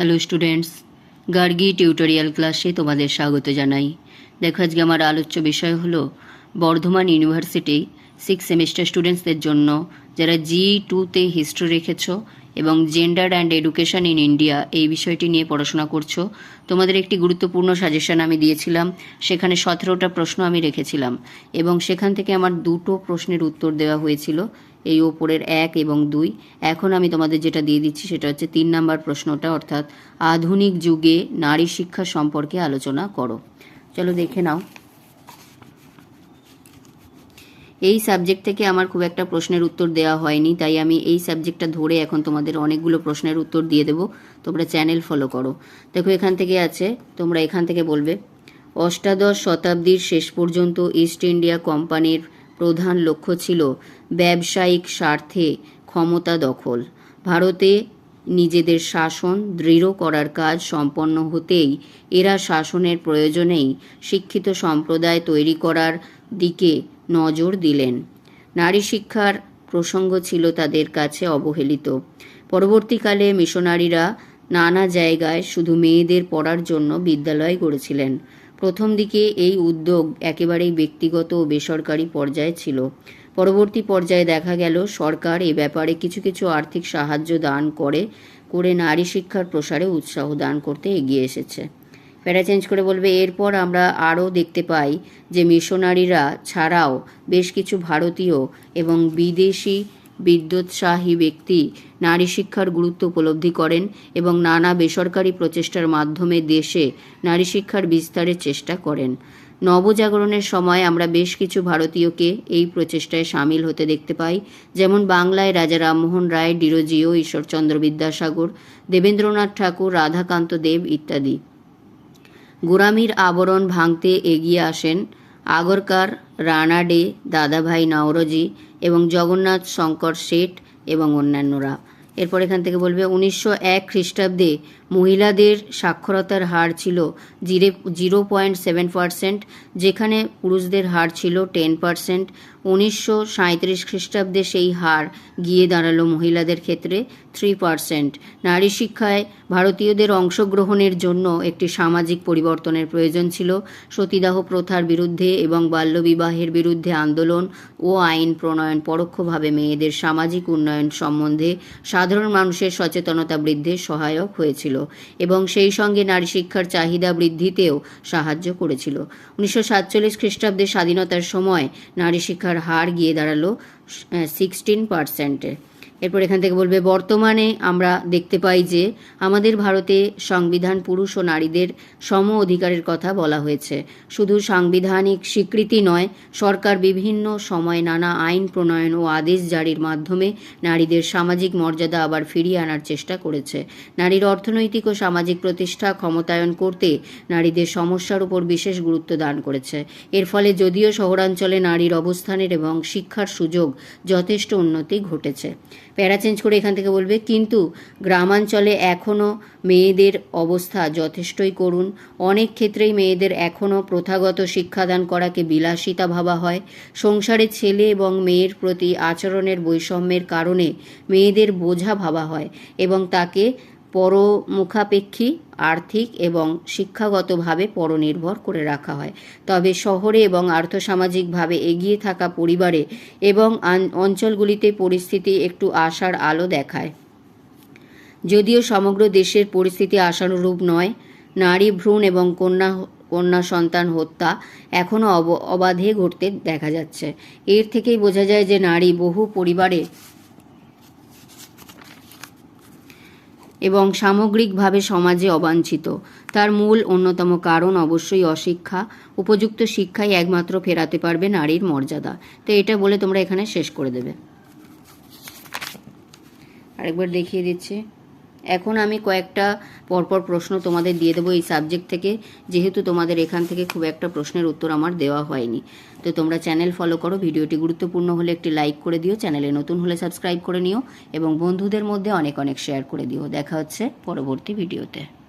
Hello students Gargi tutorial ক্লাসে তোমাদের স্বাগত জানাই। দেখো, আজকে আমার আলোচ্য বিষয় হলো বর্ধমান ইউনিভার্সিটি সিক্স সেমিস্টার স্টুডেন্টসদের জন্য যারা জি টুতে হিস্ট্রি রেখেছো এবং gender and education in India এই বিষয়টি নিয়ে পড়াশোনা করছ। তোমাদের একটি গুরুত্বপূর্ণ সাজেশন আমি দিয়েছিলাম, সেখানে সতেরোটা প্রশ্ন আমি রেখেছিলাম এবং সেখান থেকে আমার দুটো প্রশ্নের উত্তর দেওয়া হয়েছিল, এই ওপরের এক এবং দুই। এখন আমি তোমাদের যেটা দিয়ে দিচ্ছি সেটা হচ্ছে তিন নাম্বার প্রশ্নটা, অর্থাৎ আধুনিক যুগে নারী শিক্ষা সম্পর্কে আলোচনা করো। চলো দেখে নাও। এই সাবজেক্ট থেকে আমার খুব একটা প্রশ্নের উত্তর দেওয়া হয়নি, তাই আমি এই সাবজেক্টটা ধরে এখন তোমাদের অনেকগুলো প্রশ্নের উত্তর দিয়ে দেবো। তোমরা চ্যানেল ফলো করো। দেখো এখান থেকে আছে, তোমরা এখান থেকে বলবে, অষ্টাদশ শতাব্দীর শেষ পর্যন্ত ইস্ট ইন্ডিয়া কোম্পানির প্রধান লক্ষ্য ছিল ব্যবসায়িক স্বার্থে ক্ষমতা দখল। ভারতে নিজেদের শাসন দৃঢ় করার কাজ সম্পন্ন হতেই এরা শাসনের প্রয়োজনেই শিক্ষিত সম্প্রদায় তৈরি করার দিকে নজর দিলেন। নারী শিক্ষার প্রসঙ্গ ছিল তাদের কাছে অবহেলিত। পরবর্তীকালে মিশনারিরা নানা জায়গায় শুধু মেয়েদের পড়ার জন্য বিদ্যালয় গড়েছিলেন। প্রথম দিকে এই উদ্যোগ একেবারেই ব্যক্তিগত ও বেসরকারি পর্যায়ে ছিল। পরবর্তী পর্যায়ে দেখা গেল, সরকার এ ব্যাপারে কিছু কিছু আর্থিক সাহায্য দান করে করে নারী শিক্ষার প্রসারে উৎসাহ দান করতে এগিয়ে এসেছে। প্যারা চেঞ্জ করে বলবে, এরপর আমরা আরও দেখতে পাই যে মিশনারিরা ছাড়াও বেশ কিছু ভারতীয় এবং বিদেশি বিদ্যোৎসাহী ব্যক্তি নারী শিক্ষার গুরুত্ব উপলব্ধি করেন এবং নানা বেসরকারি প্রচেষ্টার মাধ্যমে দেশে নারী শিক্ষার বিস্তারের চেষ্টা করেন। নবজাগরণের সময় আমরা বেশ কিছু ভারতীয়কে এই প্রচেষ্টায় সামিল হতে দেখতে পাই। যেমন বাংলায় রাজা রামমোহন রায়, ডিরোজিও, ঈশ্বরচন্দ্র বিদ্যাসাগর, দেবেন্দ্রনাথ ঠাকুর, রাধাকান্ত দেব ইত্যাদি। গোরামির আবরণ ভাঙতে এগিয়ে আসেন আগরকার রানা ডে দাদাভাই নওরজি এবং জগন্নাথ শঙ্কর শেঠ এবং অন্যান্যরা। এরপর এখান থেকে বলবে, উনিশশো এক খ্রিস্টাব্দে মহিলাদের সাক্ষরতার হার ছিল জিরে, জিরো পয়েন্ট সেভেন পার্সেন্ট, যেখানে পুরুষদের হার ছিল টেন পার্সেন্ট। উনিশশো সাঁত্রিশ খ্রিস্টাব্দে সেই হার গিয়ে দাঁড়াল মহিলাদের ক্ষেত্রে থ্রি পার্সেন্ট নারী শিক্ষায় ভারতীয়দের অংশগ্রহণের জন্য একটি সামাজিক পরিবর্তনের প্রয়োজন ছিল। সতীদাহ প্রথার বিরুদ্ধে এবং বাল্যবিবাহের বিরুদ্ধে আন্দোলন ও আইন প্রণয়ন পরোক্ষভাবে মেয়েদের সামাজিক উন্নয়ন সম্বন্ধে সাধারণ মানুষের সচেতনতা বৃদ্ধির সহায়ক হয়েছিল এবং সেই সঙ্গে নারী শিক্ষার চাহিদা বৃদ্ধিতেও সাহায্য করেছিল। উনিশশো সাতচল্লিশ খ্রিস্টাব্দে স্বাধীনতার সময় নারী শিক্ষার হার গিয়ে দাঁড়াল সিক্সটিন পার্সেন্টে এরপর এখান থেকে বলবে, বর্তমানে আমরা দেখতে পাই যে আমাদের ভারতে সংবিধান পুরুষ ও নারীদের সম অধিকারের কথা বলা হয়েছে। শুধু সাংবিধানিক স্বীকৃতি নয়, সরকার বিভিন্ন সময় নানা আইন, প্রণয়ন ও আদেশ জারির মাধ্যমে নারীদের সামাজিক মর্যাদা আবার ফিরিয়ে আনার চেষ্টা করেছে। নারীর অর্থনৈতিক ও সামাজিক প্রতিষ্ঠা ক্ষমতায়ন করতে নারীদের সমস্যার উপর বিশেষ গুরুত্ব দান করেছে। এর ফলে যদিও শহরাঞ্চলে নারীর অবস্থানের এবং শিক্ষার সুযোগ যথেষ্ট উন্নতি ঘটেছে। প্যারা চেঞ্জ করে এখান থেকে বলবে, কিন্তু গ্রামাঞ্চলে এখনও মেয়েদের অবস্থা যথেষ্টই করুন অনেক ক্ষেত্রেই মেয়েদের এখনও প্রথাগত শিক্ষাদান করাকে বিলাসিতা ভাবা হয়। সংসারে ছেলে এবং মেয়ের প্রতি আচরণের বৈষম্যের কারণে মেয়েদের বোঝা ভাবা হয় এবং তাকে পরমুখাপেক্ষী, আর্থিক এবং শিক্ষাগতভাবে পরনির্ভর করে রাখা হয়। তবে শহরে এবং আর্থসামাজিকভাবে এগিয়ে থাকা পরিবারে এবং অঞ্চলগুলিতে পরিস্থিতি একটু আশার আলো দেখায়। যদিও সমগ্র দেশের পরিস্থিতি আশানুরূপ নয়, নারী, ভ্রূণ এবং কন্যা কন্যা সন্তান হত্যা এখনও অবাধে ঘটতে দেখা যাচ্ছে। এর থেকেই বোঝা যায় যে নারী বহু পরিবারে এবং সামগ্রিকভাবে সমাজে অবাঞ্ছিত। তার মূল অন্যতম কারণ অবশ্যই অশিক্ষা। উপযুক্ত শিক্ষাই একমাত্র ফেরাতে পারবে নারীর মর্যাদা। তো এটা বলে তোমরা এখানে শেষ করে দেবে। আরেকবার দেখিয়ে দিচ্ছি। এখন আমি কয়েকটা পরপর প্রশ্ন তোমাদের দিয়ে দেবো এই সাবজেক্ট থেকে। যেহেতু তোমাদের এখান থেকে খুব একটা প্রশ্নের উত্তর আমার দেওয়া হয়নি। তো তোমরা চ্যানেল ফলো করো, ভিডিওটি গুরুত্বপূর্ণ হলে একটি লাইক করে দিও চ্যানেলে নতুন হলে সাবস্ক্রাইব করে নিও এবং বন্ধুদের মধ্যে অনেক অনেক শেয়ার করে দিও। দেখা হচ্ছে পরবর্তী ভিডিওতে